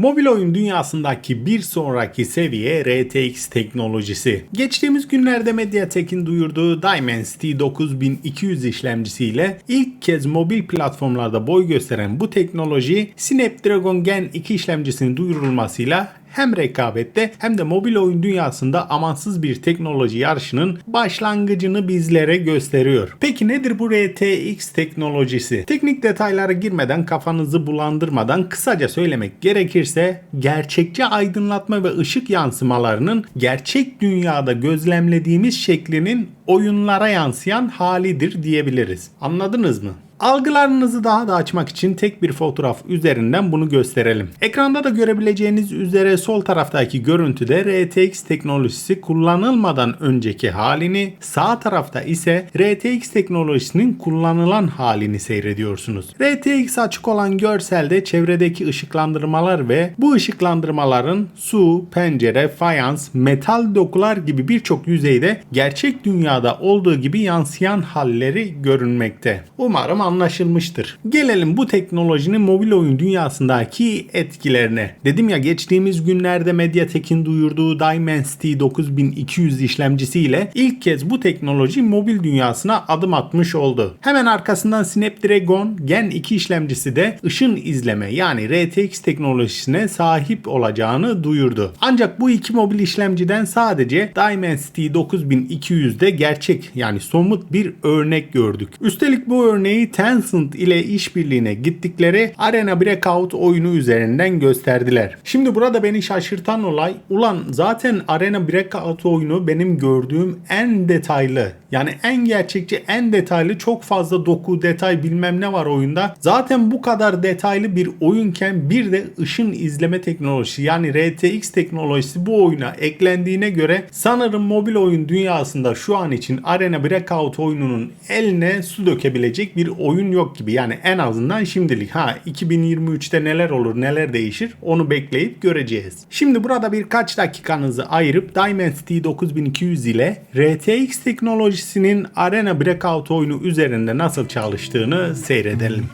Mobil oyun dünyasındaki bir sonraki seviye RTX teknolojisi. Geçtiğimiz günlerde Mediatek'in duyurduğu Dimensity 9200 işlemcisiyle ilk kez mobil platformlarda boy gösteren bu teknoloji Snapdragon Gen 2 işlemcisinin duyurulmasıyla hem rekabette hem de mobil oyun dünyasında amansız bir teknoloji yarışının başlangıcını bizlere gösteriyor. Peki nedir bu RTX teknolojisi? Teknik detaylara girmeden kafanızı bulandırmadan kısaca söylemek gerekirse gerçekçi aydınlatma ve ışık yansımalarının gerçek dünyada gözlemlediğimiz şeklinin oyunlara yansıyan halidir diyebiliriz. Anladınız mı? Algılarınızı daha da açmak için tek bir fotoğraf üzerinden bunu gösterelim. Ekranda da görebileceğiniz üzere sol taraftaki görüntüde RTX teknolojisi kullanılmadan önceki halini, sağ tarafta ise RTX teknolojisinin kullanılan halini seyrediyorsunuz. RTX açık olan görselde çevredeki ışıklandırmalar ve bu ışıklandırmaların su, pencere, fayans, metal dokular gibi birçok yüzeyde gerçek dünyada olduğu gibi yansıyan halleri görünmekte. Umarım anlaşılmıştır. Gelelim bu teknolojinin mobil oyun dünyasındaki etkilerine. Dedim ya geçtiğimiz günlerde Mediatek'in duyurduğu Dimensity 9200 işlemcisiyle ilk kez bu teknoloji mobil dünyasına adım atmış oldu. Hemen arkasından Snapdragon Gen 2 işlemcisi de ışın izleme yani RTX teknolojisine sahip olacağını duyurdu. Ancak bu iki mobil işlemciden sadece Dimensity 9200'de gerçek yani somut bir örnek gördük. Üstelik bu örneği Tencent ile işbirliğine gittikleri Arena Breakout oyunu üzerinden gösterdiler. Şimdi burada beni şaşırtan olay ulan zaten Arena Breakout oyunu benim gördüğüm en detaylı yani en gerçekçi en detaylı çok fazla doku detay bilmem ne var oyunda. Zaten bu kadar detaylı bir oyunken bir de ışın izleme teknolojisi yani RTX teknolojisi bu oyuna eklendiğine göre sanırım mobil oyun dünyasında şu an için Arena Breakout oyununun eline su dökebilecek bir oyun yok gibi. Yani en azından şimdilik. Ha 2023'te neler olur neler değişir onu bekleyip göreceğiz. Şimdi burada birkaç dakikanızı ayırıp Dimensity 9200 ile RTX teknolojisinin Arena Breakout oyunu üzerinde nasıl çalıştığını seyredelim.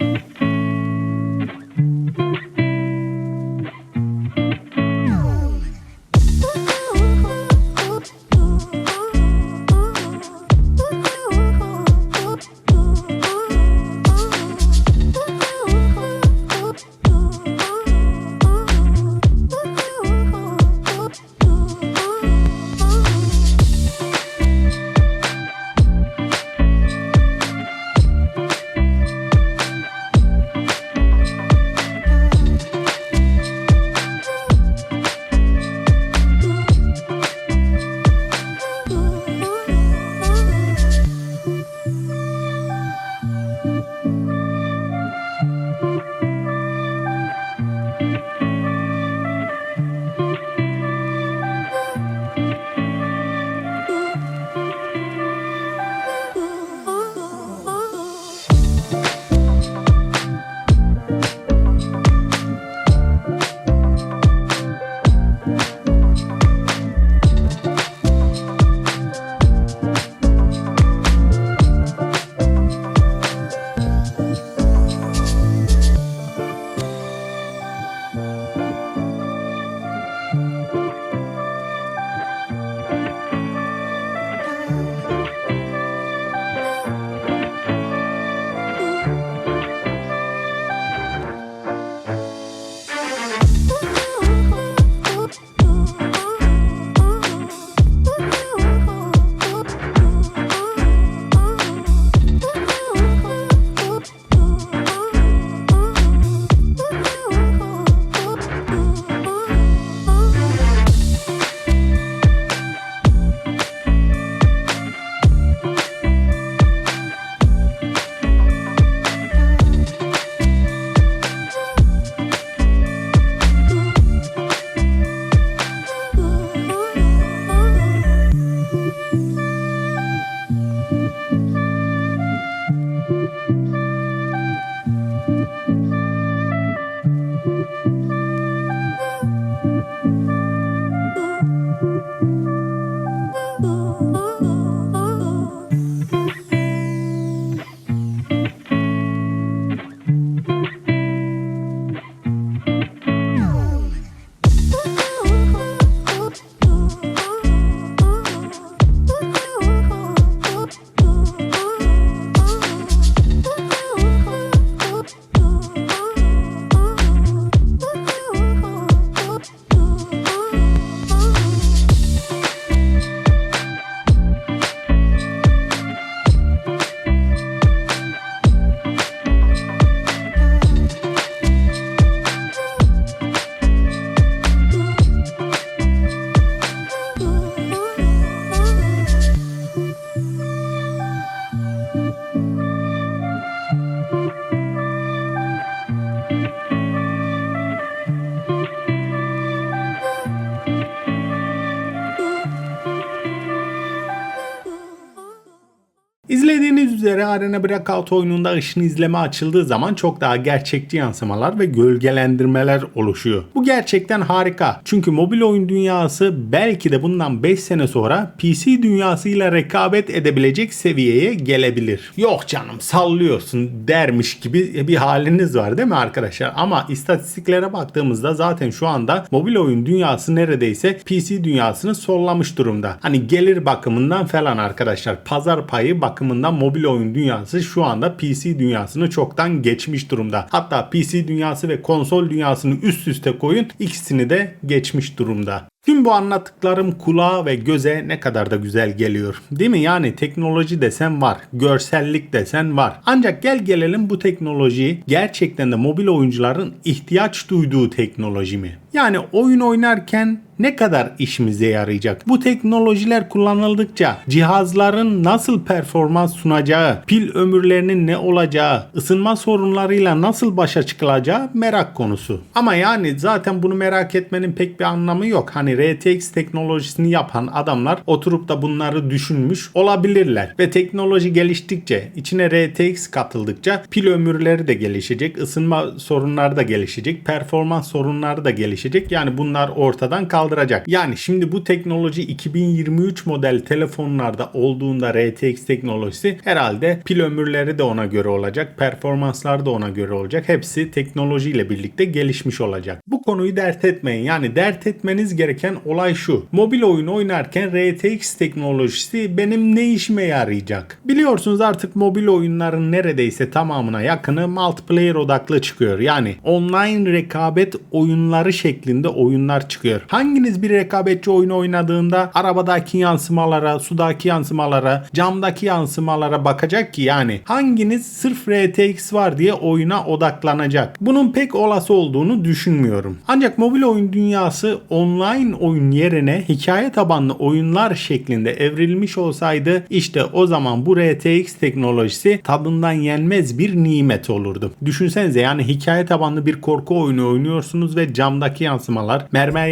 Bildiğiniz üzere Arena Breakout oyununda ışın izleme açıldığı zaman çok daha gerçekçi yansımalar ve gölgelendirmeler oluşuyor. Bu gerçekten harika. Çünkü mobil oyun dünyası belki de bundan 5 sene sonra PC dünyasıyla rekabet edebilecek seviyeye gelebilir. Yok canım sallıyorsun dermiş gibi bir haliniz var değil mi arkadaşlar? Ama istatistiklere baktığımızda zaten şu anda mobil oyun dünyası neredeyse PC dünyasını sollamış durumda. Hani gelir bakımından falan arkadaşlar pazar payı bakımından mobil oyun dünyası şu anda PC dünyasını çoktan geçmiş durumda. Hatta PC dünyası ve konsol dünyasını üst üste koyun ikisini de geçmiş durumda. Tüm bu anlattıklarım kulağa ve göze ne kadar da güzel geliyor. Değil mi? Yani teknoloji desen var. Görsellik desen var. Ancak gel gelelim bu teknolojiyi gerçekten de mobil oyuncuların ihtiyaç duyduğu teknoloji mi? Yani oyun oynarken ne kadar işimize yarayacak? Bu teknolojiler kullanıldıkça cihazların nasıl performans sunacağı, pil ömürlerinin ne olacağı, ısınma sorunlarıyla nasıl başa çıkılacağı merak konusu. Ama yani zaten bunu merak etmenin pek bir anlamı yok. Hani RTX teknolojisini yapan adamlar oturup da bunları düşünmüş olabilirler. Ve teknoloji geliştikçe, içine RTX katıldıkça pil ömürleri de gelişecek, ısınma sorunları da gelişecek, performans sorunları da gelişecek. Yani bunlar ortadan kaldıracak. Yani şimdi bu teknoloji 2023 model telefonlarda olduğunda RTX teknolojisi herhalde pil ömürleri de ona göre olacak, performanslar da ona göre olacak. Hepsi teknolojiyle birlikte gelişmiş olacak. Bu konuyu dert etmeyin. Yani dert etmeniz gereken olay şu. Mobil oyun oynarken RTX teknolojisi benim ne işime yarayacak? Biliyorsunuz artık mobil oyunların neredeyse tamamına yakını multiplayer odaklı çıkıyor. Yani online rekabet oyunları şeklinde oyunlar çıkıyor. Hanginiz bir rekabetçi oyun oynadığında arabadaki yansımalara, sudaki yansımalara, camdaki yansımalara bakacak ki yani hanginiz sırf RTX var diye oyuna odaklanacak? Bunun pek olası olduğunu düşünmüyorum. Ancak mobil oyun dünyası online oyun yerine hikaye tabanlı oyunlar şeklinde evrilmiş olsaydı işte o zaman bu RTX teknolojisi tadından yenmez bir nimet olurdu. Düşünsenize yani hikaye tabanlı bir korku oyunu oynuyorsunuz ve camdaki yansımalar, mermer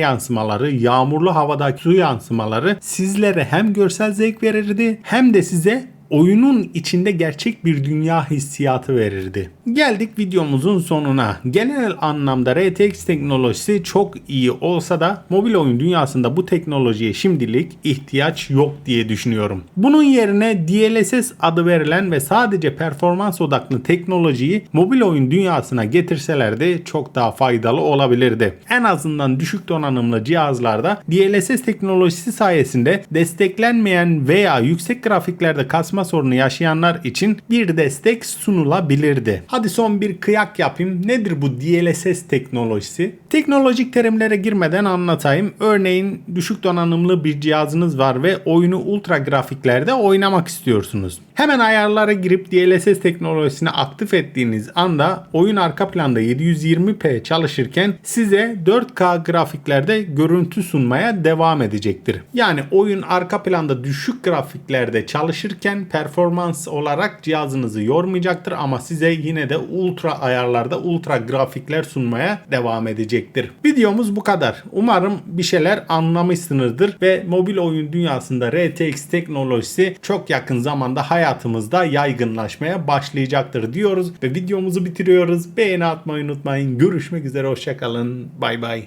yansımaları, yağmurlu havadaki su yansımaları sizlere hem görsel zevk verirdi hem de size oyunun içinde gerçek bir dünya hissiyatı verirdi. Geldik videomuzun sonuna. Genel anlamda RTX teknolojisi çok iyi olsa da mobil oyun dünyasında bu teknolojiye şimdilik ihtiyaç yok diye düşünüyorum. Bunun yerine DLSS adı verilen ve sadece performans odaklı teknolojiyi mobil oyun dünyasına getirselerdi çok daha faydalı olabilirdi. En azından düşük donanımlı cihazlarda DLSS teknolojisi sayesinde desteklenmeyen veya yüksek grafiklerde kasma sorunu yaşayanlar için bir destek sunulabilirdi. Hadi son bir kıyak yapayım. Nedir bu DLSS teknolojisi? Teknolojik terimlere girmeden anlatayım. Örneğin düşük donanımlı bir cihazınız var ve oyunu ultra grafiklerde oynamak istiyorsunuz. Hemen ayarlara girip DLSS teknolojisini aktif ettiğiniz anda oyun arka planda 720p çalışırken size 4K grafiklerde görüntü sunmaya devam edecektir. Yani oyun arka planda düşük grafiklerde çalışırken performans olarak cihazınızı yormayacaktır ama size yine de ultra ayarlarda ultra grafikler sunmaya devam edecektir. Videomuz bu kadar. Umarım bir şeyler anlamışsınızdır ve mobil oyun dünyasında RTX teknolojisi çok yakın zamanda hayatımızda yaygınlaşmaya başlayacaktır diyoruz ve videomuzu bitiriyoruz. Beğeni atmayı unutmayın. Görüşmek üzere hoşçakalın. Bay bay.